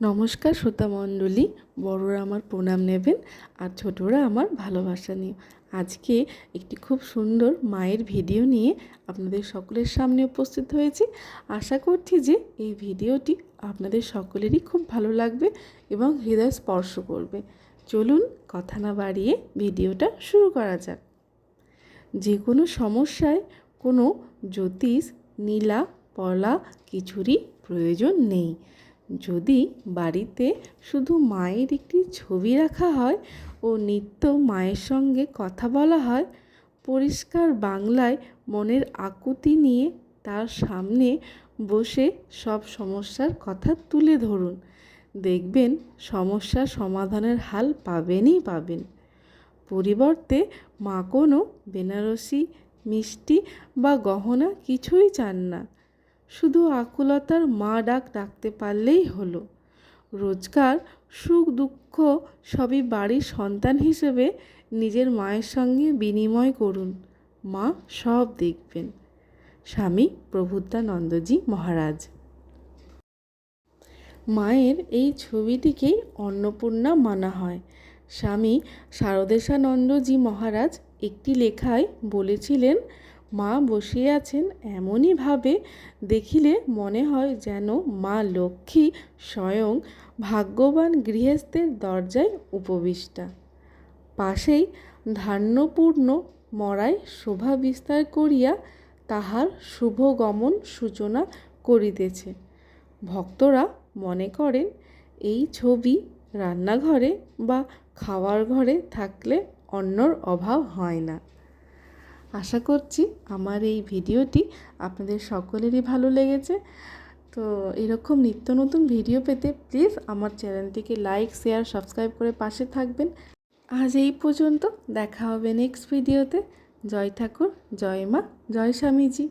নমস্কার শ্রোতা মণ্ডলী, বড়রা আমার প্রণাম নেবেন আর ছোটরা আমার ভালোবাসা নিয়ে। আজকে একটি খুব সুন্দর মায়ের ভিডিও নিয়ে আপনাদের সকলের সামনে উপস্থিত হয়েছি। আশা করছি যে এই ভিডিওটি আপনাদের সকলেরই খুব ভালো লাগবে এবং হৃদয় স্পর্শ করবে। চলুন কথা না বাড়িয়ে ভিডিওটা শুরু করা যাক। যে কোনো সমস্যায় কোনো জ্যোতিষ, নীলা, পলা কিছুরই প্রয়োজন নেই। যদি বাড়িতে শুধু মায়ের একটি ছবি রাখা হয় ও নিত্য মায়ের সঙ্গে কথা বলা হয়, পরিষ্কার বাংলায় মনের আকুতি নিয়ে তার সামনে বসে সব সমস্যার কথা তুলে ধরুন। দেখবেন সমস্যা সমাধানের হাল পাবেনই পাবেন। পরিবর্তে মা কোনো বেনারসি, মিষ্টি বা গহনা কিছুই চান না। শুধু আকুলতার মা ডাক ডাকতে পারলেই হলো। রোজকার সুখ দুঃখ সবই বাড়ির সন্তান হিসেবে নিজের মায়ের সঙ্গে বিনিময় করুন। মা সব দেখবেন। স্বামী প্রভুত্যানন্দজি মহারাজ। মায়ের এই ছবিটিকেই অন্নপূর্ণা মানা হয়। স্বামী শারদেশানন্দজি মহারাজ একটি লেখায় বলেছিলেন মা বসিয়ে আছেন এমনইভাবে দেখিলে মনে হয় যেন মা লক্ষ্মী স্বয়ং ভাগ্যবান গৃহস্থের দরজায় উপবিষ্টা। পাশেই ধান্যপূর্ণ মরায় শোভা বিস্তার করিয়া তাহার শুভ গমন সূচনা করিতেছে। ভক্তরা মনে করেন, এই ছবি রান্নাঘরে বা খাওয়ার ঘরে থাকলে অন্যর অভাব হয় না। আশা করছি আমার এই ভিডিওটি আপনাদের সকলেরই ভালো লেগেছে। তো এরকম নিত্য নতুন ভিডিও পেতে প্লিজ আমার চ্যানেলটিকে লাইক শেয়ার সাবস্ক্রাইব করে পাশে থাকবেন। আজ এই পর্যন্ত দেখা হবে নেক্সট ভিডিওতে জয় ঠাকুর, জয় মা, জয় স্বামীজি।